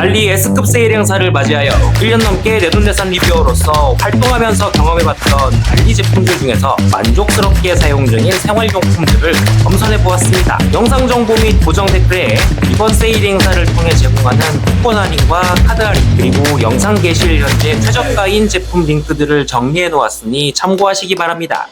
알리 S급 세일 행사를 맞이하여 1년 넘게 내돈내산 리뷰어로서 활동하면서 경험해봤던 알리 제품들 중에서 만족스럽게 사용 중인 생활용품들을 검선해 보았습니다. 영상 정보 및 고정 댓글에 이번 세일 행사를 통해 제공하는 쿠폰 할인과 카드 할인 그리고 영상 게시일 현재 최저가인 제품 링크들을 정리해 놓았으니 참고하시기 바랍니다.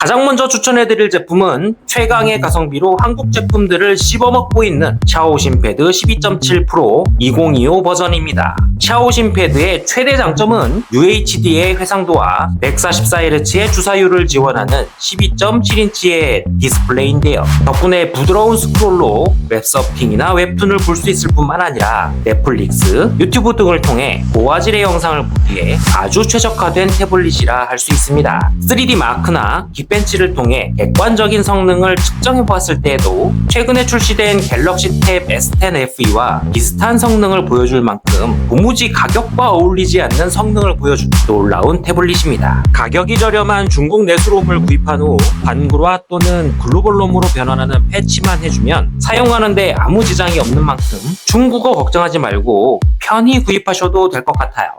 가장 먼저 추천해드릴 제품은 최강의 가성비로 한국 제품들을 씹어먹고 있는 샤오신 패드 12.7 프로 2025 버전입니다. 샤오신 패드의 최대 장점은 UHD의 해상도와 144Hz의 주사율을 지원하는 12.7인치의 디스플레이인데요. 덕분에 부드러운 스크롤로 웹서핑이나 웹툰을 볼 수 있을 뿐만 아니라 넷플릭스, 유튜브 등을 통해 고화질의 영상을 보기에 아주 최적화된 태블릿이라 할 수 있습니다. 3D 마크나 빅벤치를 통해 객관적인 성능을 측정해 보았을 때에도 최근에 출시된 갤럭시 탭 S10 FE와 비슷한 성능을 보여줄 만큼 도무지 가격과 어울리지 않는 성능을 보여준 놀라운 태블릿입니다. 가격이 저렴한 중국 내수롬을 구입한 후 반구로와 또는 글로벌롬으로 변환하는 패치만 해주면 사용하는데 아무 지장이 없는 만큼 중국어 걱정하지 말고 편히 구입하셔도 될 것 같아요.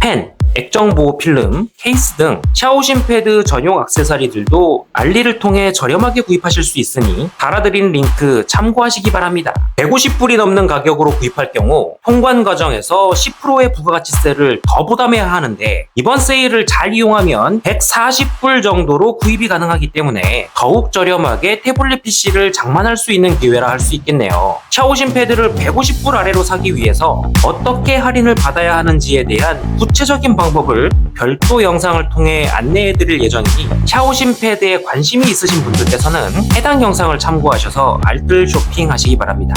펜, 액정 보호 필름, 케이스 등 샤오신 패드 전용 액세서리들도 알리를 통해 저렴하게 구입하실 수 있으니 달아드린 링크 참고하시기 바랍니다. 150불이 넘는 가격으로 구입할 경우 통관 과정에서 10%의 부가가치세를 더 부담해야 하는데 이번 세일을 잘 이용하면 140불 정도로 구입이 가능하기 때문에 더욱 저렴하게 태블릿 PC를 장만할 수 있는 기회라 할 수 있겠네요. 샤오신 패드를 150불 아래로 사기 위해서 어떻게 할인을 받아야 하는지에 대한 구체적인 방법 을 별도 영상을 통해 안내해 드릴 예정이니 샤오신 패드에 관심이 있으신 분들께서는 해당 영상을 참고하셔서 알뜰 쇼핑하시기 바랍니다.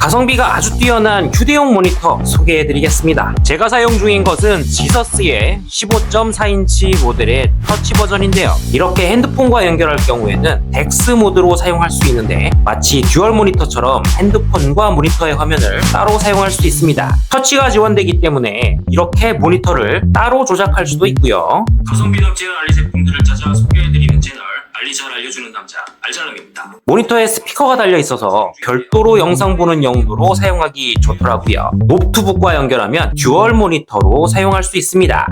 가성비가 아주 뛰어난 휴대용 모니터 소개해 드리겠습니다. 제가 사용 중인 것은 지서스의 15.4인치 모델의 터치 버전인데요. 이렇게 핸드폰과 연결할 경우에는 덱스 모드로 사용할 수 있는데 마치 듀얼 모니터처럼 핸드폰과 모니터의 화면을 따로 사용할 수 있습니다. 터치가 지원되기 때문에 이렇게 모니터를 따로 조작할 수도 있고요. 가성비 넘치는 알리 제품들을 찾아 소개해 드리는 채널 알리 잘 알려주는 남자 알자름입니다. 모니터에 스피커가 달려 있어서 별도로 영상 보는 용도로 사용하기 좋더라고요. 노트북과 연결하면 듀얼 모니터로 사용할 수 있습니다.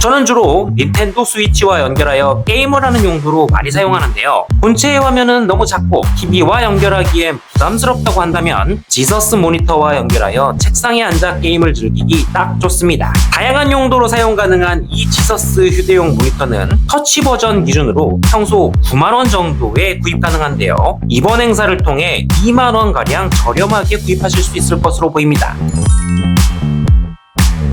저는 주로 닌텐도 스위치와 연결하여 게임을 하는 용도로 많이 사용하는데요. 본체의 화면은 너무 작고 TV와 연결하기엔 부담스럽다고 한다면 지서스 모니터와 연결하여 책상에 앉아 게임을 즐기기 딱 좋습니다. 다양한 용도로 사용 가능한 이 지서스 휴대용 모니터는 터치 버전 기준으로 평소 9만원 정도에 구입 가능한데요. 이번 행사를 통해 2만원 가량 저렴하게 구입하실 수 있을 것으로 보입니다.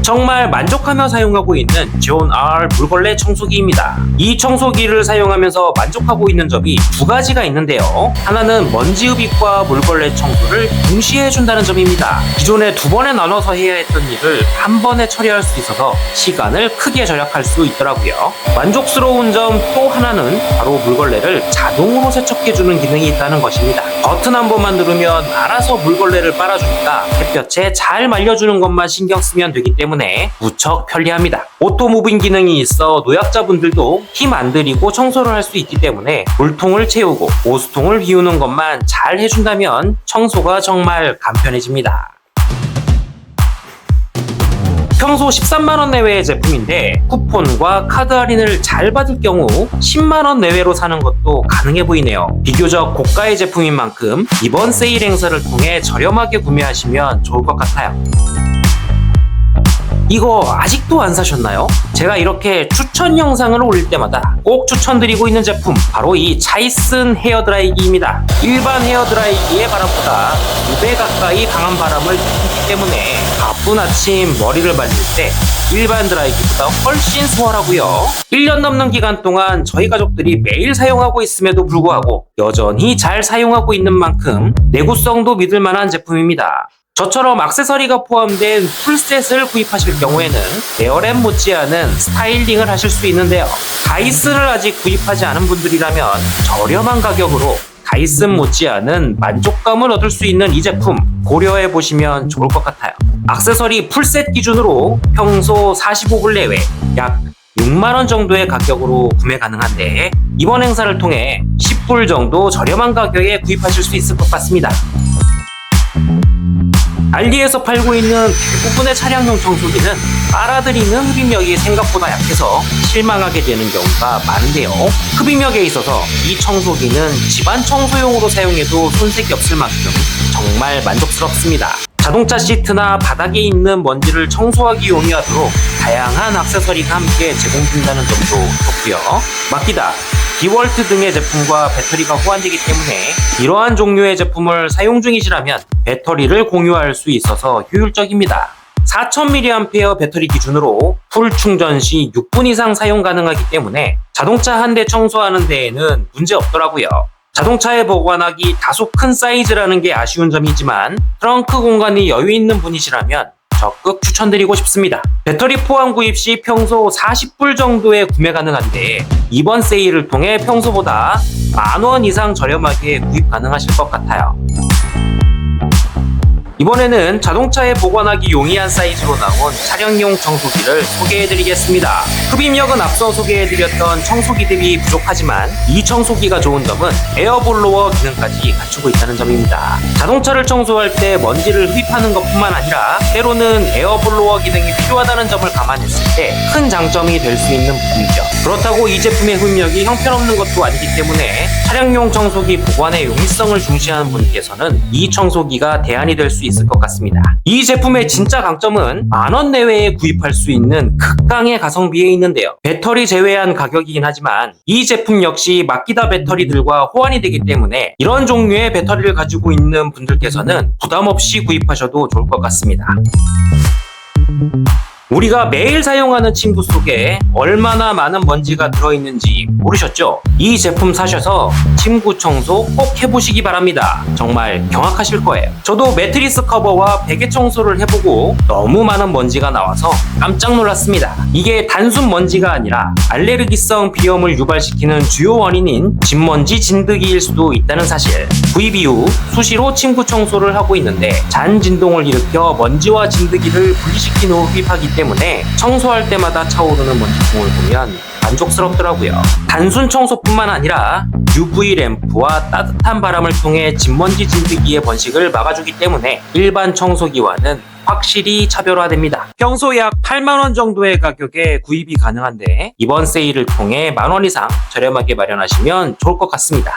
정말 만족하며 사용하고 있는 지온 R 물걸레 청소기입니다. 이 청소기를 사용하면서 만족하고 있는 점이 두 가지가 있는데요. 하나는 먼지 흡입과 물걸레 청소를 동시에 해준다는 점입니다. 기존에 두 번에 나눠서 해야 했던 일을 한 번에 처리할 수 있어서 시간을 크게 절약할 수 있더라고요. 만족스러운 점 또 하나는 바로 물걸레를 자동으로 세척해주는 기능이 있다는 것입니다. 버튼 한 번만 누르면 알아서 물걸레를 빨아주니까 햇볕에 잘 말려주는 것만 신경 쓰면 되기 때문에 무척 편리합니다. 오토 무빙 기능이 있어 노약자분들도 힘 안 들이고 청소를 할 수 있기 때문에 물통을 채우고 오수통을 비우는 것만 잘 해준다면 청소가 정말 간편해집니다. 평소 13만원 내외의 제품인데 쿠폰과 카드 할인을 잘 받을 경우 10만원 내외로 사는 것도 가능해 보이네요. 비교적 고가의 제품인 만큼 이번 세일 행사를 통해 저렴하게 구매하시면 좋을 것 같아요. 이거 아직도 안 사셨나요? 제가 이렇게 추천 영상을 올릴 때마다 꼭 추천드리고 있는 제품 바로 이 차이슨 헤어드라이기입니다. 일반 헤어드라이기의 바람보다 2배 가까이 강한 바람을 들이기 때문에 바쁜 아침 머리를 말릴 때 일반 드라이기보다 훨씬 수월하고요. 1년 넘는 기간 동안 저희 가족들이 매일 사용하고 있음에도 불구하고 여전히 잘 사용하고 있는 만큼 내구성도 믿을 만한 제품입니다. 저처럼 액세서리가 포함된 풀셋을 구입하실 경우에는 에어랩 못지않은 스타일링을 하실 수 있는데요. 다이슨을 아직 구입하지 않은 분들이라면 저렴한 가격으로 다이슨 못지않은 만족감을 얻을 수 있는 이 제품 고려해 보시면 좋을 것 같아요. 액세서리 풀셋 기준으로 평소 45불 내외 약 6만원 정도의 가격으로 구매 가능한데 이번 행사를 통해 10불 정도 저렴한 가격에 구입하실 수 있을 것 같습니다. 알리에서 팔고 있는 대부분의 차량용 청소기는 빨아들이는 흡입력이 생각보다 약해서 실망하게 되는 경우가 많은데요. 흡입력에 있어서 이 청소기는 집안 청소용으로 사용해도 손색이 없을 만큼 정말 만족스럽습니다. 자동차 시트나 바닥에 있는 먼지를 청소하기 용이하도록 다양한 액세서리가 함께 제공된다는 점도 좋고요. 맡기다, 디월트 등의 제품과 배터리가 호환되기 때문에 이러한 종류의 제품을 사용 중이시라면 배터리를 공유할 수 있어서 효율적입니다. 4000mAh 배터리 기준으로 풀 충전 시 6분 이상 사용 가능하기 때문에 자동차 한 대 청소하는 데에는 문제 없더라고요. 자동차에 보관하기 다소 큰 사이즈라는 게 아쉬운 점이지만 트렁크 공간이 여유 있는 분이시라면 적극 추천드리고 싶습니다. 배터리 포함 구입 시 평소 40불 정도에 구매 가능한데 이번 세일을 통해 평소보다 만 원 이상 저렴하게 구입 가능하실 것 같아요. 이번에는 자동차에 보관하기 용이한 사이즈로 나온 차량용 청소기를 소개해드리겠습니다. 흡입력은 앞서 소개해드렸던 청소기 대비 부족하지만 이 청소기가 좋은 점은 에어블로어 기능까지 갖추고 있다는 점입니다. 자동차를 청소할 때 먼지를 흡입하는 것뿐만 아니라 때로는 에어블로어 기능이 필요하다는 점을 감안했을 때 큰 장점이 될 수 있는 부분이죠. 그렇다고 이 제품의 흡입력이 형편없는 것도 아니기 때문에 차량용 청소기 보관의 용이성을 중시하는 분께서는 이 청소기가 대안이 될 수 있을 것 같습니다. 이 제품의 진짜 강점은 만원 내외에 구입할 수 있는 극강의 가성비에 있는데요. 배터리 제외한 가격이긴 하지만 이 제품 역시 마키다 배터리들과 호환이 되기 때문에 이런 종류의 배터리를 가지고 있는 분들께서는 부담 없이 구입하셔도 좋을 것 같습니다. 우리가 매일 사용하는 침구 속에 얼마나 많은 먼지가 들어있는지 모르셨죠? 이 제품 사셔서 침구 청소 꼭 해보시기 바랍니다. 정말 경악하실 거예요. 저도 매트리스 커버와 베개 청소를 해보고 너무 많은 먼지가 나와서 깜짝 놀랐습니다. 이게 단순 먼지가 아니라 알레르기성 비염을 유발시키는 주요 원인인 진먼지 진드기일 수도 있다는 사실. 구입 이후 수시로 침구 청소를 하고 있는데 잔 진동을 일으켜 먼지와 진드기를 분리시킨 후 흡입하기 때문에 청소할 때마다 차오르는 먼지통을 보면 만족스럽더라고요. 단순 청소뿐만 아니라 UV 램프와 따뜻한 바람을 통해 진먼지 진드기의 번식을 막아주기 때문에 일반 청소기와는 확실히 차별화됩니다. 평소 약 8만원 정도의 가격에 구입이 가능한데 이번 세일을 통해 만원 이상 저렴하게 마련하시면 좋을 것 같습니다.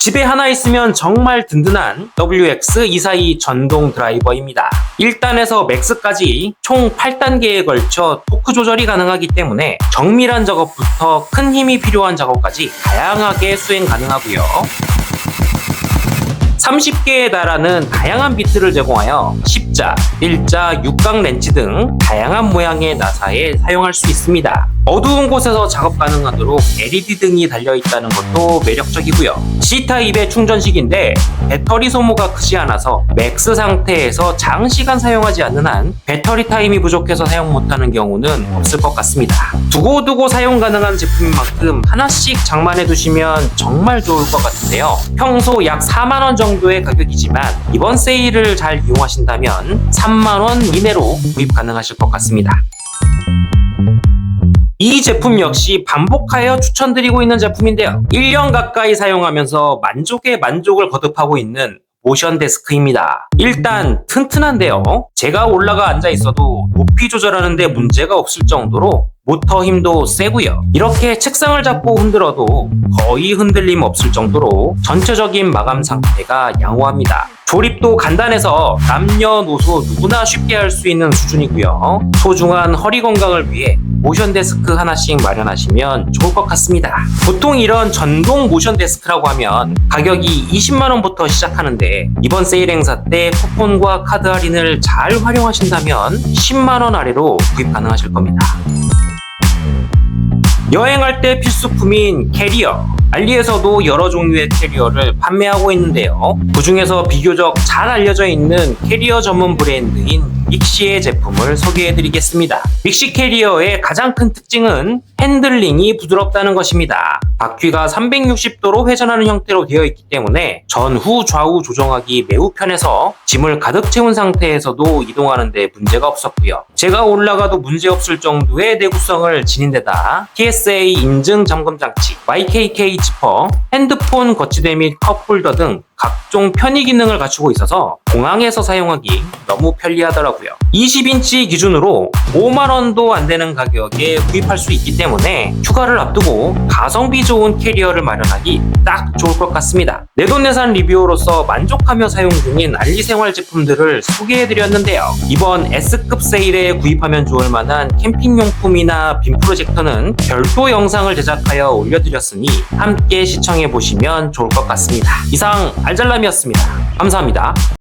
집에 하나 있으면 정말 든든한 WX242 전동 드라이버입니다. 1단에서 맥스까지 총 8단계에 걸쳐 토크 조절이 가능하기 때문에 정밀한 작업부터 큰 힘이 필요한 작업까지 다양하게 수행 가능하고요. 30개에 달하는 다양한 비트를 제공하여 십자, 일자, 육각 렌치 등 다양한 모양의 나사에 사용할 수 있습니다. 어두운 곳에서 작업 가능하도록 LED 등이 달려 있다는 것도 매력적이고요. C타입의 충전식인데 배터리 소모가 크지 않아서 맥스 상태에서 장시간 사용하지 않는 한 배터리 타임이 부족해서 사용 못하는 경우는 없을 것 같습니다. 두고두고 사용 가능한 제품인 만큼 하나씩 장만해 두시면 정말 좋을 것 같은데요. 평소 약 4만 원 정도의 가격이지만 이번 세일을 잘 이용하신다면 3만 원 이내로 구입 가능하실 것 같습니다. 이 제품 역시 반복하여 추천드리고 있는 제품인데요. 1년 가까이 사용하면서 만족에 만족을 거듭하고 있는 모션 데스크입니다. 일단 튼튼한데요. 제가 올라가 앉아 있어도 높이 조절하는데 문제가 없을 정도로 모터 힘도 세고요. 이렇게 책상을 잡고 흔들어도 거의 흔들림 없을 정도로 전체적인 마감 상태가 양호합니다. 조립도 간단해서 남녀노소 누구나 쉽게 할 수 있는 수준이고요. 소중한 허리 건강을 위해 모션 데스크 하나씩 마련하시면 좋을 것 같습니다. 보통 이런 전동 모션 데스크라고 하면 가격이 20만원부터 시작하는데 이번 세일 행사 때 쿠폰과 카드 할인을 잘 활용하신다면 10만원 아래로 구입 가능하실 겁니다. 여행할 때 필수품인 캐리어. 알리에서도 여러 종류의 캐리어를 판매하고 있는데요. 그 중에서 비교적 잘 알려져 있는 캐리어 전문 브랜드인 믹시의 제품을 소개해드리겠습니다. 믹시 캐리어의 가장 큰 특징은 핸들링이 부드럽다는 것입니다. 바퀴가 360도로 회전하는 형태로 되어 있기 때문에 전후 좌우 조정하기 매우 편해서 짐을 가득 채운 상태에서도 이동하는 데 문제가 없었고요. 제가 올라가도 문제없을 정도의 내구성을 지닌 데다 TSA 인증 점검 장치, YKK 지퍼, 핸드폰 거치대 및 컵홀더 등 각종 편의 기능을 갖추고 있어서 공항에서 사용하기 너무 편리하더라고요. 20인치 기준으로 5만원도 안 되는 가격에 구입할 수 있기 때문에 휴가를 앞두고 가성비 좋은 캐리어를 마련하기 딱 좋을 것 같습니다. 내돈내산 리뷰어로서 만족하며 사용 중인 알리 생활 제품들을 소개해드렸는데요. 이번 S급 세일에 구입하면 좋을 만한 캠핑용품이나 빔 프로젝터는 별도 영상을 제작하여 올려드렸으니 함께 시청해보시면 좋을 것 같습니다. 이상 알잘람이었습니다. 감사합니다.